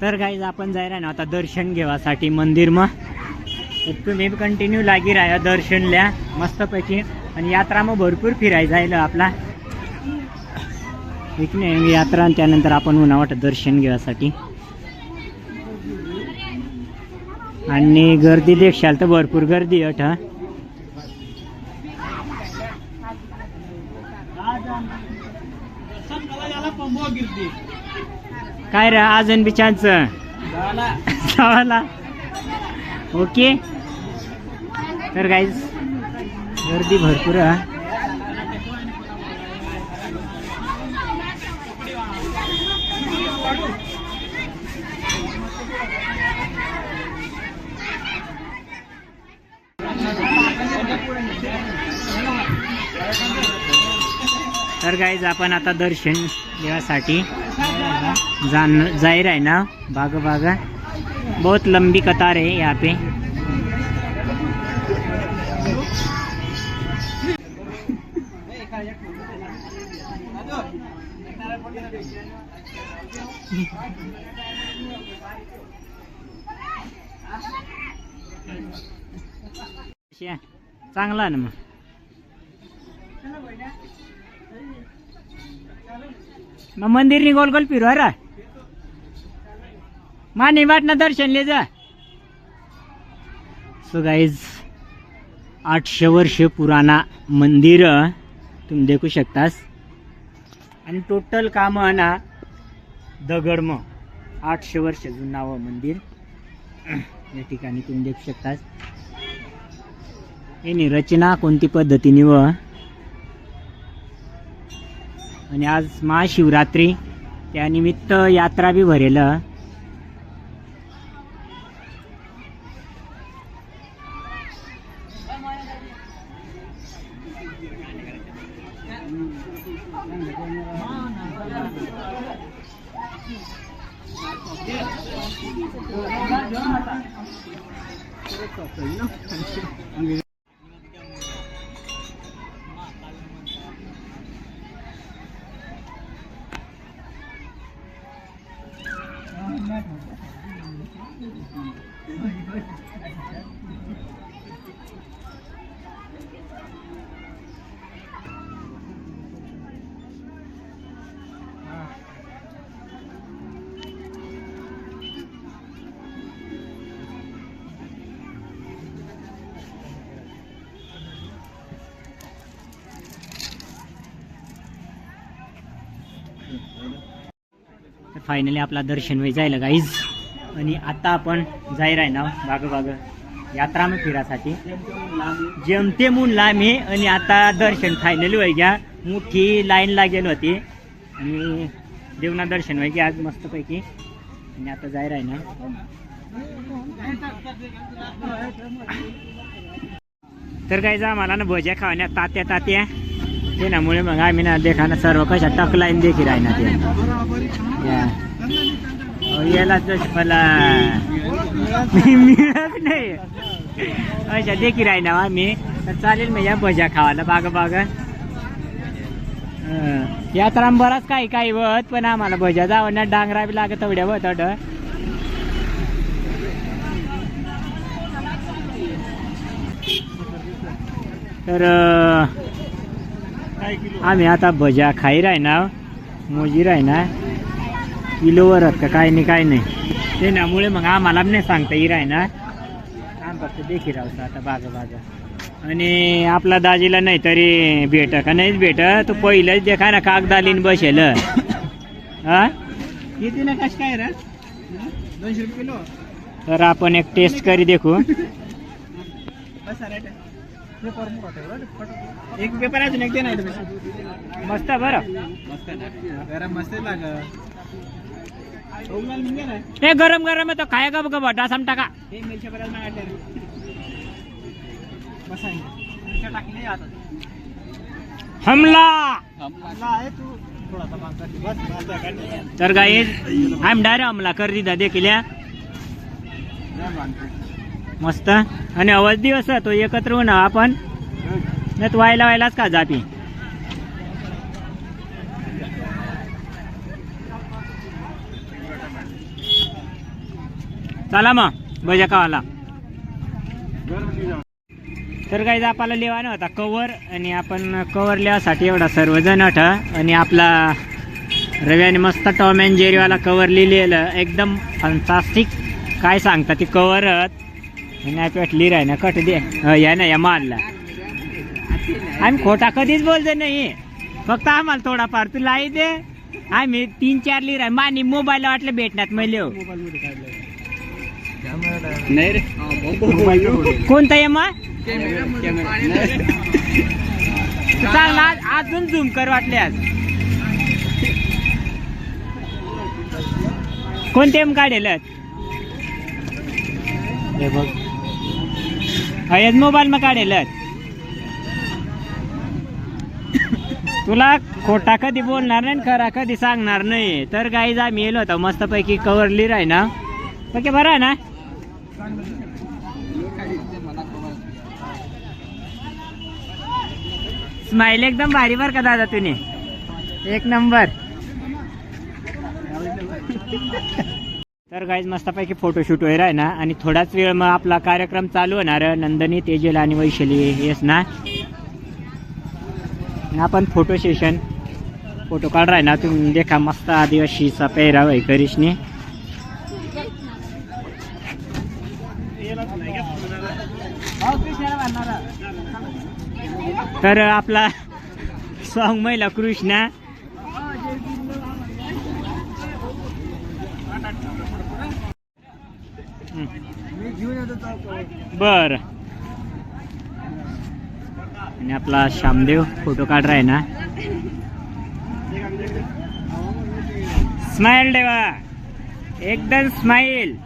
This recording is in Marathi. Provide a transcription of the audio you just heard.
तर गाईज आपण जायला ना आता दर्शन घेवासाठी मंदिर मग तर तुम्ही कंटिन्यू लागी राहा दर्शनल्या. मस्तपैकी. आणि यात्रा मग भरपूर फिरायला जायला आपला. ठीक नाही यात्रा आणि त्यानंतर आपण उन्हावाट दर्शन घेण्यासाठी आणि गर्दी देखशाल तर भरपूर गर्दी अट हा. काय रे अजून बिचारच? ओके. तर गाईज गर्दी भरपूर तर गाईज आपण आता दर्शन देवासाठी जान जाईर आहे ना बाग बागा बहुत लंबी कतार है यहाँ पे. चांगला आहे ना मग. मग मंदिरनी गोल गोल फिरवा माने वाटणं दर्शन ले जा. सो गाईज आठशे वर्ष पुराणा मंदिर तुम्ही देखू शकतास. आणि टोटल काम ना दगड मग. आठशे वर्ष जुनावं मंदिर. या ठिकाणी तुम्ही देखू शकतास. यानी रचना कोणती पद्धतीने व आणि आज महाशिवरात्री. त्यानिमित्त यात्रा बी भरेल. फायनली आपला दर्शन वय जायला गाईज आणि आता आपण जाहीर आहे ना बाग बाग यात्रा मग फिरासाठी. जमते म्हणून लांबी आणि आता दर्शन फायनली वय घ्या. मोठी लाईन लागेल होती. आणि देवना दर्शन वय घ्या आज मस्तपैकी. आणि आता जाहीर आहे ना. तर काय जा आम्हाला ना भज्या खावण्या तात्या तात्या त्यामुळे नामुळे मग आम्ही ना देखा ना सर्व कशा टकलाईन देखी देखील आहे ना ते. याला तस मला मिळत नाही. अशा देखील आहे ना आम्ही. तर चालेल मग या भज्या खावायला बाग बाग. यात्रा बराच काही काही वत पण आम्हाला भज्या जावं ना डांगरा बी लागत तेवढ्या वत अड तर आम्ही आता भज्या खाई राही ना मोजी राही ना किलोवर का? काय नाही काय नाही. ते नामुळे मग आम्हाला नाही सांगता येईल आहे ना आम फक्त देखील राहतो आता बागा बागा आणि आपला दाजीला नाही तरी भेट का? नाहीच भेट. तो पहिलंच देखा ना कागदालीन बसेल. हा? किती ना कश काय रे? दोनशे रुपये किलो. तर आपण एक टेस्ट करी देखू. एक पेपर अजून एक दे नाही तुम्ही. मस्त बरं. मस्त गरम मस्त लाग उगल निघे ना हे गरम गरम आहे तो खाय गप गप डासम टाका. हे मिरच्या बऱ्याच आहे टाकली आता. हमला. हमला आहे तू. तर गाई आम्ही डायरेक्ट हमला कर दिदा देखील मस्त. आणि आवाज दिवस तो एकत्र होऊन आपण नाही तू व्हायला व्हायलाच का जाती? चला मग भजा तर काही आपल्याला लिवा होता कवर आणि आपण कवर लिहासाठी एवढा सर्वजण अठ आणि आपला रव्याने मस्त टॉम अँड जेरीवाला कवर लिहिलेलं एकदम फंटास्टिक काय सांगता ती कवर नाही पेटली राही ना कट दे. या ना या मारला. आम्ही खोटा कधीच बोलतो नाही. फक्त आम्हाला थोडाफार तू लाई दे. आम्ही तीन चार लिहिराय मानी मोबाईल वाटलं भेटण्यात मग लिहू नाही रे. कोणता आहे मग चांगला आज- अजून झूम कर वाटले आज. कोणते एम काढेल हे बघ. हयद मोबाईल मग काढेल तुला खोटा कधी बोलणार नाही खरा कधी सांगणार नाही. तर काही आम्ही येलो होतो. मस्तपैकी कवरली राही ना? ओके बरं आहे ना? स्माईल एकदम भारी बर का दादा तुम्ही एक नंबर. तर गाईज मस्तपैकी फोटोशूट वगैरे आहे ना? आणि थोडाच वेळ मग आपला कार्यक्रम चालू होणार नंदनी तेजल आणि वैशाली येस ना? आपण फोटो सेशन फोटो काढ ना? तुम्ही देखा मस्त आदिवासीचा पेहराव आहे करिशने. तर आपला सॉंग महिला कृष्णा. बर. आणि आपला श्यामदेव फोटो काढ आहे ना? स्माइल देवा. एकदम स्माइल.